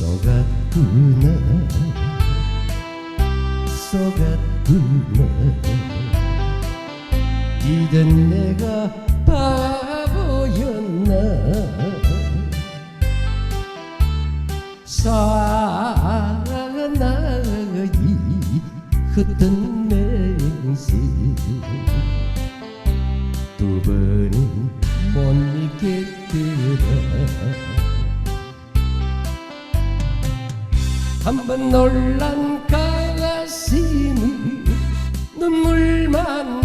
쏘갔구나 쏘갔구나 이젠 내가 바보였나? 사나이 흩던 맹세. 두 번은 못 한번 놀란 가슴이 눈물만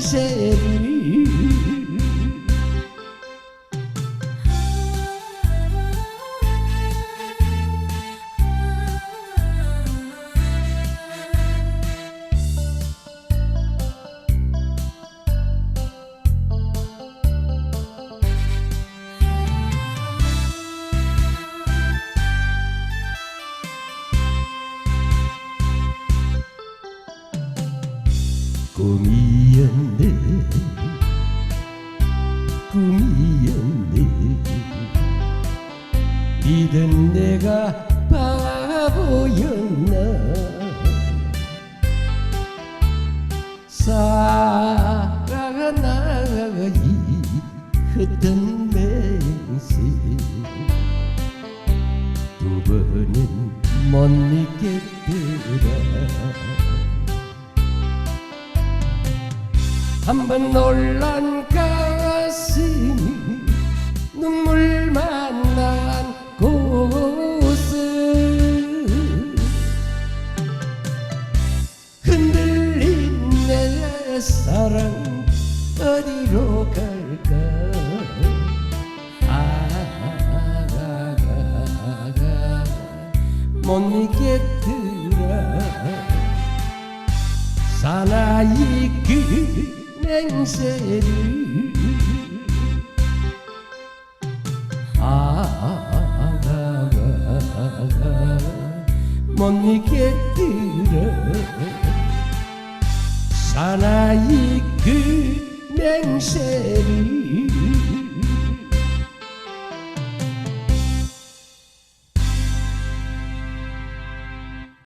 said 꿈이었네. 꿈이었네. 이런 내가 바보였나? 사랑나이 흩은 맹세 두 번은 못 믿겠더라 한번 놀란 가슴이 눈물만 난 곳을 흔들린 내 사랑 어디로 갈까? 아못 믿겠더라. 사나이 그 맹세를. 아못 믿겠더라 사나이 그 맹세를